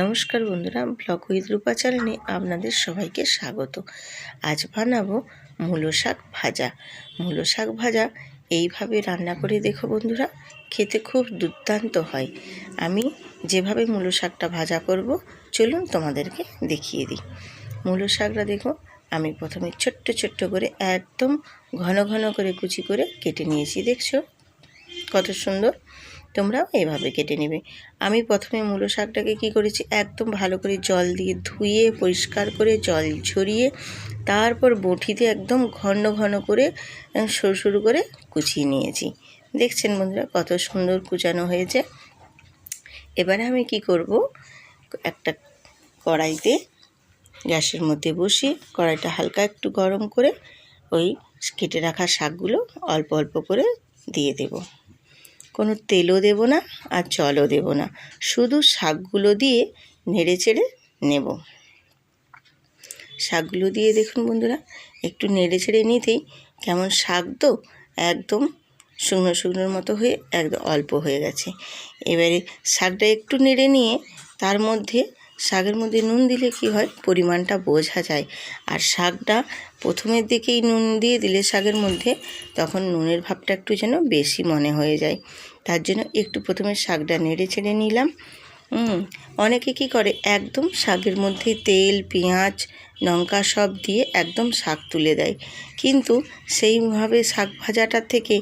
নমস্কার বন্ধুরা, blog with রূপা চ্যানেলে আপনাদের সবাইকে স্বাগত। আজ বানাবো মূলো শাক ভাজা। মূলো শাক ভাজা এইভাবে রান্না করে দেখো বন্ধুরা, খেতে খুব দুর্দান্ত হয়। আমি যেভাবে মূলো শাকটা ভাজা করব, চলুন তোমাদেরকে দেখিয়ে দিই। মূলো শাকটা দেখো, আমি প্রথমে ছোট্ট ছোট্ট করে একদম ঘন ঘন করে কুচি করে কেটে নিয়েছি, দেখছ? কত সুন্দর। তোমরাও এভাবে কেটে নেবে। আমি প্রথমে মূলো শাকটাকে কী করেছি? একদম ভালো করে জল দিয়ে ধুয়ে, পরিষ্কার করে জল ঝরিয়ে, তারপর বটিতে একদম ঘন ঘন করে সরু সরু করে কুচিয়ে নিয়েছি। দেখছেন বন্ধুরা কত সুন্দর কুচানো হয়েছে। এবারে আমি কি করব? একটা কড়াইতে গ্যাসের মধ্যে বসিয়ে কড়াইটা হালকা একটু গরম করে ওই কেটে রাখা শাকগুলো অল্প অল্প করে দিয়ে দেবো। কোনো তেলও দেব না আর জলও দেব না। শুধু শাকগুলো দিয়ে নেড়ে চেড়ে নেব। শাকগুলো দিয়ে দেখুন বন্ধুরা, একটু নেড়ে ছেড়ে নিতেই কেমন শাক তো একদম শুকনো শুকনোর মতো হয়ে একদম অল্প হয়ে গেছে। এবারে শাকটা একটু নেড়ে নিয়ে তার মধ্যে শাকের মধ্যে নুন দিলে কি হয়? পরিমাণটা বোঝা যায়। আর শাকটা প্রথমের দিকেই নুন দিয়ে দিলে শাকের মধ্যে, তখন নুনের ভাবটা একটু যেন বেশি মনে হয়ে যায়। তার জন্য একটু প্রথমে শাকটা নেড়ে ছেড়ে নিলাম। অনেকে কি করে? একদম শাকের মধ্যে তেল, পেঁয়াজ, লঙ্কা সব দিয়ে একদম শাক তুলে দেয়। কিন্তু সেইভাবে শাক ভাজাটার থেকে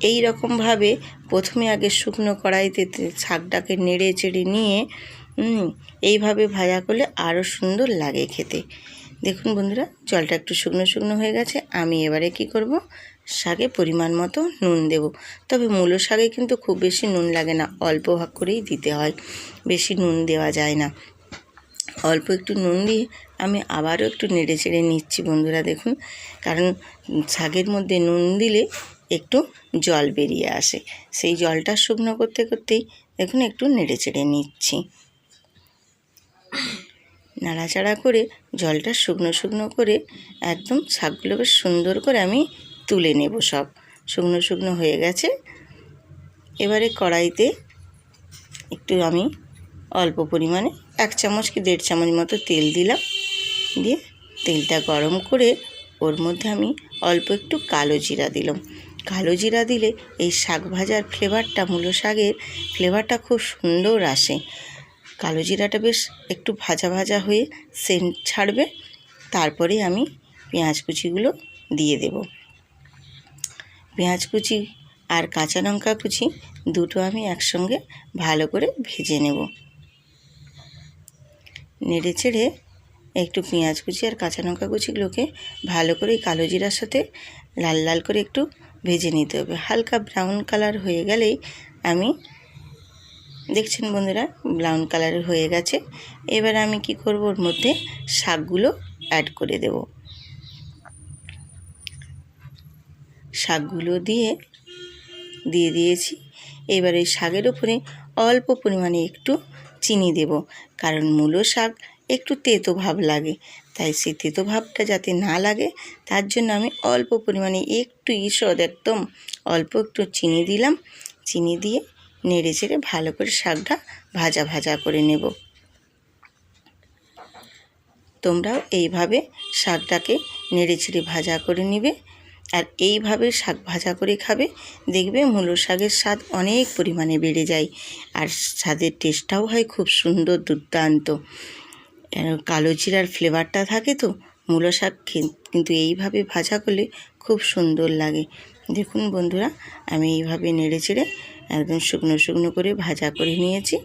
এই রকমভাবে প্রথমে আগে শুকনো কড়াইতে শাকটাকে নেড়ে চেড়ে নিয়ে এইভাবে ভাজা করলে আরও সুন্দর লাগে খেতে। দেখুন বন্ধুরা, জলটা একটু শুকনো শুকনো হয়ে গেছে। আমি এবারে কি করব? শাকে পরিমাণ মতো নুন দেব। তবে মূলো শাকে কিন্তু খুব বেশি নুন লাগে না, অল্প ভাগ করেই দিতে হয়। বেশি নুন দেওয়া যায় না। অল্প একটু নুন দিয়ে আমি আবারও একটু নেড়ে চেড়ে নিচ্ছি বন্ধুরা, দেখুন। কারণ শাকের মধ্যে নুন দিলে একটু জল বেরিয়ে আসে। সেই জলটা শুকনো করতে করতেই, দেখুন, একটু নেড়ে চেড়ে নিচ্ছি। নাড়াচাড়া করে জলটা শুকনো শুকনো করে একদম শাকগুলো বেশ সুন্দর করে আমি তুলে নেব সব। শুকনো শুকনো হয়ে গেছে। এবারে কড়াইতে একটু আমি অল্প পরিমাণে এক চামচ কি দেড় চামচ মতো তেল দিলাম। দিয়ে তেলটা গরম করে ওর মধ্যে আমি অল্প একটু কালো জিরা দিলাম। কালো জিরা দিলে এই শাক ভাজার ফ্লেভারটা মূলো শাকের ফ্লেভারটা খুব সুন্দর আসে। কালো জিরাটা বেশ একটু ভাজা ভাজা হয়ে সেন্ট ছাড়বে। তারপরে আমি পেঁয়াজ কুচিগুলো দিয়ে দেব। পেঁয়াজ কুচি আর কাঁচা লঙ্কা কুচি দুটো আমি একসঙ্গে ভালো করে ভেজে নেব। নেড়ে চেড়ে একটু পেঁয়াজ কুচি আর কাঁচা লঙ্কা কুচিগুলোকে ভালো করে কালো জিরার সাথে লাল লাল করে একটু ভেজে নিতে হবে। হালকা ব্রাউন কালার হয়ে গেলেই আমি দেখছেন বন্ধুরা ব্রাউন কালারের হয়ে গেছে। এবার আমি কি করব, ওর মধ্যে শাকগুলো অ্যাড করে দেব। শাকগুলো দিয়ে দিয়ে দিয়েছি। এবার এই শাকের উপরে অল্প পরিমাণে একটু চিনি দেব, কারণ মূলো শাক একটু তেতো ভাব লাগে। তাই সেই তেতো ভাবটা যাতে না লাগে, তার জন্য আমি অল্প পরিমাণে একটু ঈষৎ একদম অল্প একটু চিনি দিলাম। চিনি দিয়ে নেড়ে চেড়ে ভালো করে শাকটা ভাজা ভাজা করে নেব। তোমরাও এইভাবে শাকটাকে নেড়ে চেড়ে ভাজা করে নেবে আর এইভাবে শাক ভাজা করে খাবে, দেখবে মূলো শাকের স্বাদ অনেক পরিমাণে বেড়ে যায় আর স্বাদের টেস্টটাও হয় খুব সুন্দর দুর্দান্ত। কালো জিরার ফ্লেভারটা থাকে তো, মূলো শাক কিন্তু এইভাবে ভাজা করলে খুব সুন্দর লাগে। দেখুন বন্ধুরা, আমি এইভাবে নেড়ে চেড়ে একদম শুকনো শুকনো করে ভাজা করে নিয়েছি।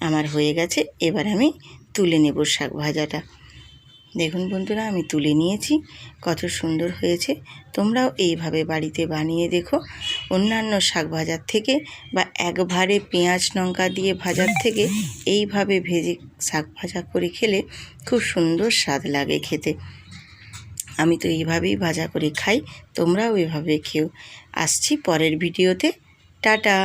আমার হয়ে গেছে। এবার আমি তুলে নেব শাক ভাজাটা। দেখুন বন্ধুরা, আমি তুলে নিয়েছি। কত সুন্দর হয়েছে। তোমরাও এইভাবে বাড়িতে বানিয়ে দেখো। অন্যান্য শাক ভাজার থেকে বা একবারে পেঁয়াজ লঙ্কা দিয়ে ভাজার থেকে এইভাবে ভেজে শাক ভাজা করে খেলে খুব সুন্দর স্বাদ লাগে খেতে। আমি তো এইভাবেই ভাজা করে খাই। তোমরাও এভাবে খেও। আসছি পরের ভিডিওতে। টাটা!